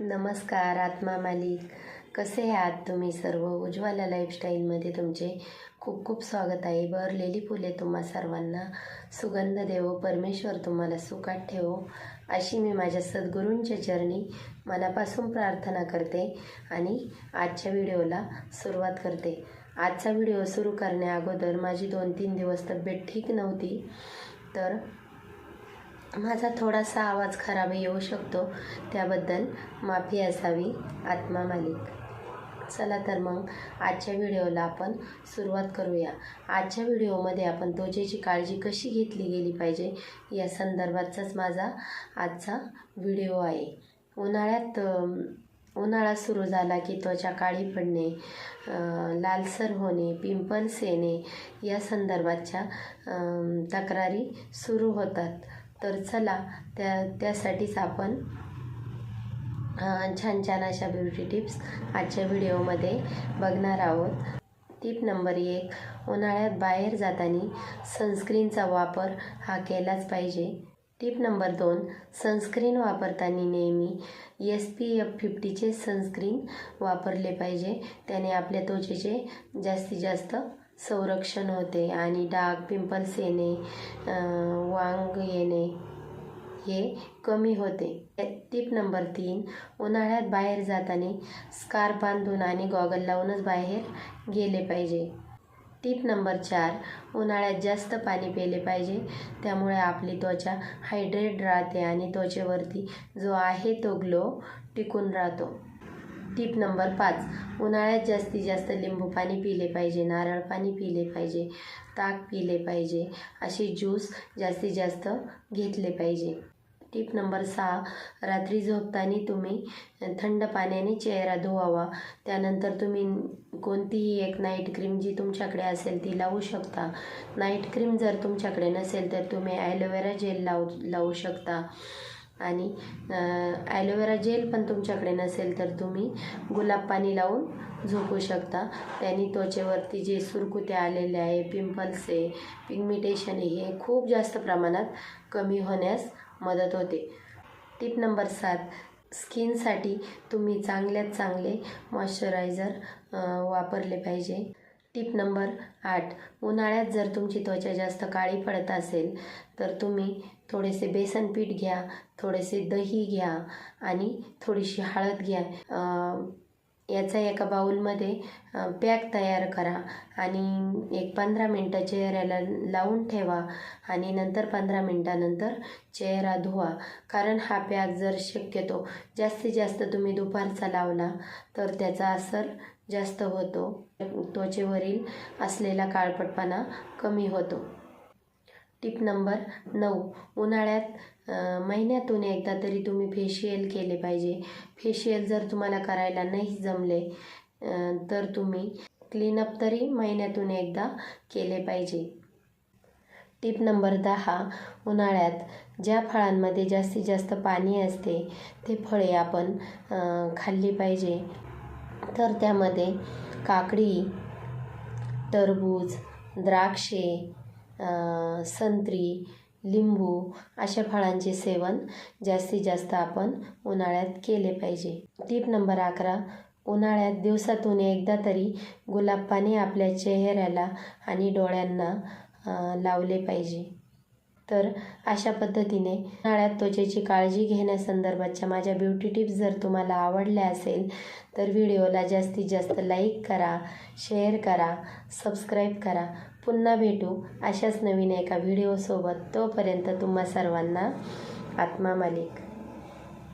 नमस्कार आत्मा मालिक. कसे आहात तुम्ही सर्व? उज्ज्वला लाईफस्टाईलमध्ये तुमचे खूप खूप स्वागत आहे. बरलेली फुले तुम्हा सर्वांना. सुगंध देवो परमेश्वर तुम्हाला सुखात ठेवो. अशी मी माझ्या सद्गुरूंच्या चरणी मनापासून प्रार्थना करते आणि आजच्या व्हिडिओला सुरुवात करते. आजचा व्हिडिओ सुरू करण्या अगोदर माझी दोन तीन दिवस तब्येत ठीक नव्हती तर माझा थोडासा आवाज खराब येऊ शकतो. त्याबद्दल माफी असावी आत्मा मालिक. चला तर मग आजच्या व्हिडिओला आपण सुरुवात करूया. आजच्या व्हिडिओमध्ये आपण त्वचेची काळजी कशी घेतली गेली पाहिजे या संदर्भाचाच माझा आजचा व्हिडिओ आहे. उन्हाळ्यात उन्हाळा सुरू झाला की त्वचा काळी पडणे लालसर होणे पिंपल्स येणे या संदर्भाच्या तक्रारी सुरू होतात. तर चला त्या त्यासाठीच आपण छान छान अशा ब्युटी टिप्स आजच्या व्हिडिओमध्ये बघणार आहोत. टिप नंबर एक उन्हाळ्यात बाहेर जाताना सनस्क्रीनचा वापर हा केलाच पाहिजे. टिप नंबर दोन सनस्क्रीन वापरताना नेहमी एस पी एफ फिफ्टीचे सनस्क्रीन वापरले पाहिजे. त्याने आपल्या त्वचेचे जास्तीत जास्त संरक्षण होते आणि डाग पिंपल्स येणे वांग येणे हे कमी होते. टिप नंबर तीन उन्हाळ्यात बाहेर जाताना स्कार्फ बांधून आणि गॉगल लावूनच बाहेर गेले पाहिजे. टिप नंबर चार उन्हाळ्यात जास्त पाणी प्यायले पाहिजे. त्यामुळे आपली त्वचा हायड्रेट राहते आणि त्वचेवरती जो आहे तो ग्लो टिकून राहतो. टिप नंबर पाच. उन्हाळ्यात जास्तीत जास्त लिंबू पाणी पिले पाहिजे नारळ पाणी पिले पाहिजे ताक पिले पाहिजे असे ज्यूस जास्तीत जास्त घेतले पाहिजे. टिप नंबर सहा. रात्री झोपताना तुम्ही थंड पाण्याने चेहरा धुवावा. त्यानंतर तुम्ही कोणतीही एक नाईट क्रीम जी तुमच्याकडे असेल ती लावू शकता. नाईट क्रीम जर तुमच्याकडे नसेल तर तुम्ही ॲलोवेरा जेल लावू लावू शकता. आणि ॲलोवेरा जेल पण तुमच्याकडे नसेल तर तुम्ही गुलाब पाणी लावून झोपू शकता. त्यांनी त्वचेवरती जे सुरकुत्या आलेले आहे पिंपल्स आहे पिगमिटेशन आहे हे खूप जास्त प्रमाणात कमी होण्यास मदत होते. टिप नंबर सात स्किनसाठी तुम्ही चांगल्यात चांगले मॉइश्चरायझर वापरले पाहिजे. टिप नंबर आठ. उन्हाळ्यात जर तुमची त्वचा जास्त काळी पडत असेल तर तुम्ही थोडेसे बेसन पीठ घ्या थोडेसे दही घ्या आणि थोडीशी हळद घ्या. याचा एका बाऊलमध्ये पॅक तयार करा आणि एक पंधरा मिनटं चेहऱ्याला लावून ठेवा आणि नंतर पंधरा मिनटानंतर चेहरा धुवा. कारण हा पॅक जर शक्यतो जास्तीत जास्त तुम्ही दुपारचा लावला तर त्याचा असर जास्त होतो. त्वचेवरील असलेला काळपटपणा कमी होतो. टिप नंबर नऊ. उन्हाळ्यात महिन्यातून एकदा तरी तुम्ही फेशियल केले पाहिजे. फेशियल जर तुम्हाला करायला नाही जमले तर तुम्ही क्लीनअप तरी महिन्यातून एकदा केले पाहिजे. टिप नंबर दहा. उन्हाळ्यात ज्या फळांमध्ये जास्तीत जास्त पाणी असते ते फळे आपण खाल्ली पाहिजे. तर त्यामध्ये काकडी टरबूज द्राक्षे संत्री लिंबू अशा फळांचे सेवन जास्तीत जास्त आपण उन्हाळ्यात केले पाहिजे. टीप नंबर अकरा उन्हाळ्यात दिवसातून एकदा तरी गुलाब पाणी आपल्या चेहऱ्याला आणि डोळ्यांना लावले पाहिजे. तर अशा पद्धतीने उन्हाळ्यात त्वचेची काळजी घेण्यासंदर्भातच्या माझ्या ब्युटी टिप्स जर तुम्हाला आवडल्या असेल तर व्हिडिओला जास्तीत जास्त लाईक करा शेअर करा सबस्क्राईब करा. पुन्हा भेटू अशाच नवीन एका व्हिडिओसोबत तोपर्यंत तुम्हा सर्वांना आत्मा मालिक.